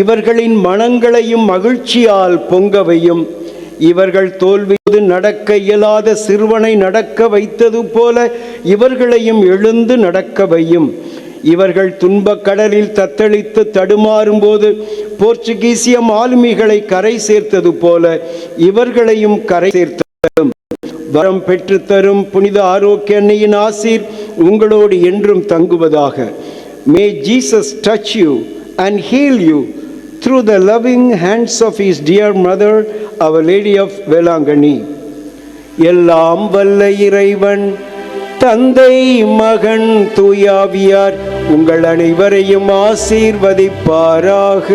இவர்களின் மனங்களையும் மகிழ்ச்சியால் பொங்கவையும். இவர்கள் தோல்வியது நடக்க இயலாத சிறுவனை நடக்க வைத்தது போல இவர்களையும் எழுந்து நடக்க வையும். இவர்கள் துன்பக் கடலில் தத்தளித்து தடுமாறும்போது போர்ச்சுகீசிய மாலுமிகளை கரை சேர்த்தது போல இவர்களையும் கரை சேர்த்ததும். வரம் பெற்றுத்தரும் புனித ஆரோக்கிய அன்னையின் ஆசீர் உங்களோடு என்றும் தங்குவதாக. May Jesus touch you and heal you through the loving hands of his dear mother Our lady of Velankanni எல்லாம் வல்ல இறைவன் தந்தை மகன் தூயாவியார் உங்கள் அனைவரையும் ஆசீர்வதிப்பாராக.